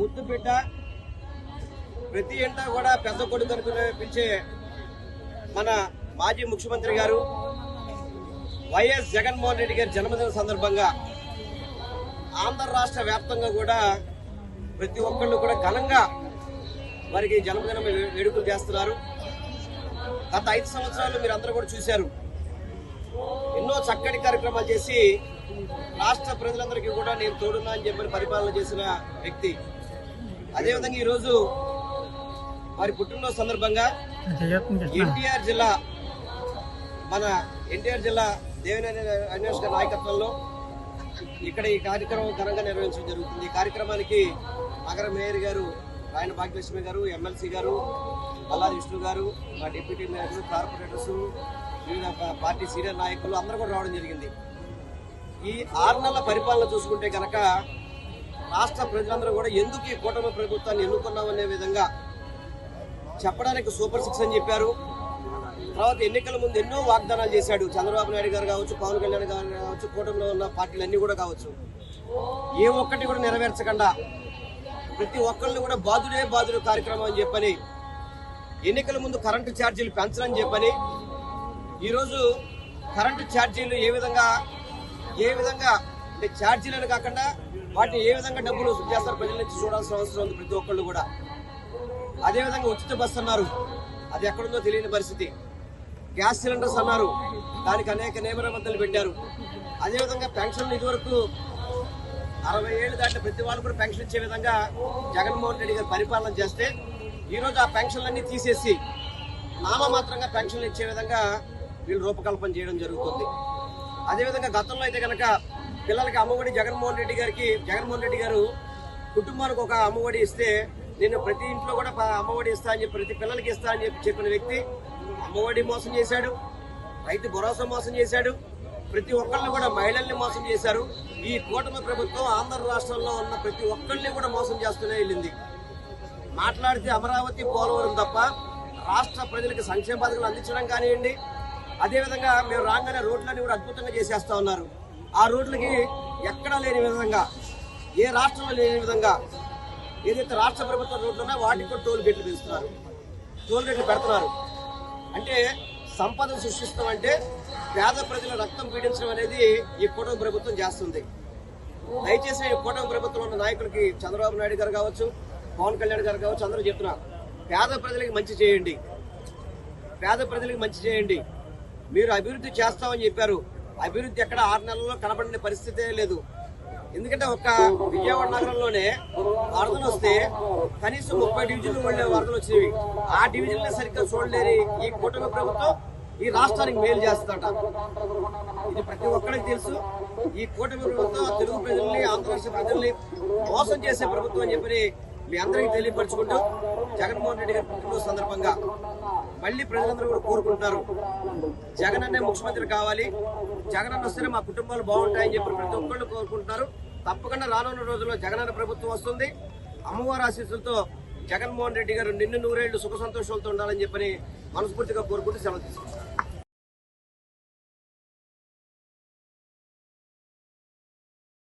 గుర్తుపెట్ట. ప్రతి ఇంట కూడా పెద్ద కొడుకు అనుకునే పిలిచే మన మాజీ ముఖ్యమంత్రి గారు వైఎస్ జగన్మోహన్ రెడ్డి గారి జన్మదిన సందర్భంగా ఆంధ్ర రాష్ట్ర వ్యాప్తంగా కూడా ప్రతి ఒక్కళ్ళు కూడా ఘనంగా వారికి జన్మదిన వేడుకలు చేస్తున్నారు. గత ఐదు సంవత్సరాలు మీరు అందరూ కూడా చూశారు. ఎన్నో చక్కటి కార్యక్రమాలు చేసి రాష్ట్ర ప్రజలందరికీ కూడా నేను తోడున్నా అని చెప్పి పరిపాలన చేసిన వ్యక్తి. అదేవిధంగా ఈరోజు వారి పుట్టినరోజు సందర్భంగా ఎన్టీఆర్ జిల్లా మన ఎన్టీఆర్ జిల్లా దేవినేని అన్వేష్ గారి నాయకత్వంలో ఇక్కడ ఈ కార్యక్రమం ఘనంగా నిర్వహించడం జరుగుతుంది. ఈ కార్యక్రమానికి నగర మేయర్ గారు రాయన భాగ్యలక్ష్మి గారు ఎమ్మెల్సీ గారు మల్లాది విష్ణు గారు మా డిప్యూటీ మేయర్లు కార్పొరేటర్స్ వివిధ పార్టీ సీనియర్ నాయకులు అందరూ కూడా రావడం జరిగింది. ఈ ఆరు నెలల పరిపాలన చూసుకుంటే కనుక రాష్ట్ర ప్రజలందరూ కూడా ఎందుకు ఈ కూటమి ప్రభుత్వాన్ని ఎన్నుకున్నామనే విధంగా చెప్పడానికి సూపర్ సిక్స్ అని చెప్పారు. తర్వాత ఎన్నికల ముందు ఎన్నో వాగ్దానాలు చేశాడు. చంద్రబాబు నాయుడు గారు కావచ్చు పవన్ కళ్యాణ్ గారు కావచ్చు కూటమిలో ఉన్న పార్టీలు కూడా కావచ్చు. ఏ ఒక్కటి కూడా నెరవేర్చకుండా ప్రతి ఒక్కళ్ళు కూడా బాధుడే బాధుడు కార్యక్రమం అని చెప్పని ఎన్నికల ముందు కరెంటు ఛార్జీలు పెంచరని చెప్పని ఈరోజు కరెంటు ఛార్జీలు ఏ విధంగా ఏ విధంగా అంటే ఛార్జీలను కాకుండా వాటిని ఏ విధంగా డబ్బులు వసూలు చేస్తారు ప్రజల నుంచి చూడాల్సిన అవసరం ఉంది ప్రతి ఒక్కళ్ళు కూడా. అదేవిధంగా ఉచిత బస్సు అన్నారు. అది ఎక్కడుందో తెలియని పరిస్థితి. గ్యాస్ సిలిండర్స్ అన్నారు. దానికి అనేక నియమ నిబంధనలు పెట్టారు. అదేవిధంగా పెన్షన్లు ఇదివరకు అరవై ఏళ్ళు దాటిన ప్రతి వాళ్ళు కూడా పెన్షన్ ఇచ్చే విధంగా జగన్మోహన్ రెడ్డి గారు పరిపాలన చేస్తే ఈరోజు ఆ పెన్షన్లన్నీ తీసేసి నామమాత్రంగా పెన్షన్లు ఇచ్చే విధంగా వీళ్ళు రూపకల్పన చేయడం జరుగుతుంది. అదేవిధంగా గతంలో అయితే కనుక పిల్లలకి అమ్మఒడి జగన్మోహన్ రెడ్డి గారికి జగన్మోహన్ రెడ్డి గారు కుటుంబానికి ఒక అమ్మఒడి ఇస్తే నేను ప్రతి ఇంట్లో కూడా అమ్మఒడి ఇస్తా అని చెప్పి ప్రతి పిల్లలకి ఇస్తా అని చెప్పి చెప్పిన వ్యక్తి అమ్మఒడి మోసం చేశాడు రైతు భరోసా మోసం చేశాడు ప్రతి ఒక్కరిని కూడా మహిళల్ని మోసం చేశారు. ఈ కూటమి ప్రభుత్వం ఆంధ్ర రాష్ట్రంలో ఉన్న ప్రతి ఒక్కరిని కూడా మోసం చేస్తూనే వెళ్ళింది. మాట్లాడితే అమరావతి పోలవరం తప్ప రాష్ట్ర ప్రజలకు సంక్షేమ పథకాలు అందించడం కానివ్వండి అదేవిధంగా మేము రాగానే రోడ్లన్నీ కూడా అద్భుతంగా చేసేస్తా ఉన్నారు. ఆ రోడ్లకి ఎక్కడా లేని విధంగా ఏ రాష్ట్రంలో లేని విధంగా ఏదైతే రాష్ట్ర ప్రభుత్వ రోడ్లు ఉన్నాయో వాటికి కూడా టోల్ గేట్లు పెంచుతున్నారు. టోల్ గేట్లు పెడుతున్నారు. అంటే సంపద సృష్టిస్తామంటే పేద ప్రజల రక్తం పీడించడం అనేది ఈ కూటమి ప్రభుత్వం చేస్తుంది. దయచేసి ఈ కూటమి ప్రభుత్వంలో ఉన్న నాయకులకి చంద్రబాబు నాయుడు గారు కావచ్చు పవన్ కళ్యాణ్ గారు కావచ్చు అందరూ చెప్తున్నా పేద ప్రజలకి మంచి చేయండి. పేద ప్రజలకి మంచి చేయండి. మీరు అభివృద్ధి చేస్తామని చెప్పారు. అభివృద్ధి ఎక్కడ ఆరు నెలల్లో కనబడిన పరిస్థితే లేదు. ఎందుకంటే ఒక్క విజయవాడ నగరంలోనే వరదలు వస్తే కనీసం ముప్పై డివిజన్లు వెళ్ళే వరదలు వచ్చేవి ఆ డివిజన్లే సరిగ్గా చూడలేని ఈ కూటమి ప్రభుత్వం ఈ రాష్ట్రానికి మేలు చేస్తుందట. ఇది ప్రతి ఒక్కరికి తెలుసు. ఈ కూటమి ప్రభుత్వం తెలుగు ప్రజల్ని ఆంధ్రప్రదేశ్ ప్రజల్ని మోసం చేసే ప్రభుత్వం అని చెప్పి మీ అందరికీ తెలియపరచుకుంటూ జగన్మోహన్ రెడ్డి గారి పుట్టినరోజు సందర్భంగా మళ్ళీ ప్రజలందరూ కూడా కోరుకుంటున్నారు. జగన్ అనే ముఖ్యమంత్రి కావాలి. జగన్ అన్న వస్తేనే మా కుటుంబాలు బాగుంటాయని చెప్పి ప్రతి ఒక్కళ్ళు కోరుకుంటున్నారు. తప్పకుండా రానున్న రోజుల్లో జగన్ ప్రభుత్వం వస్తుంది. అమ్మవారి ఆశీస్సులతో జగన్మోహన్ రెడ్డి గారు నిన్ను నూరేళ్ళు సుఖ సంతోషాలతో ఉండాలని చెప్పని మనస్ఫూర్తిగా కోరుకుంటూ సెలవు తీసుకుంటారు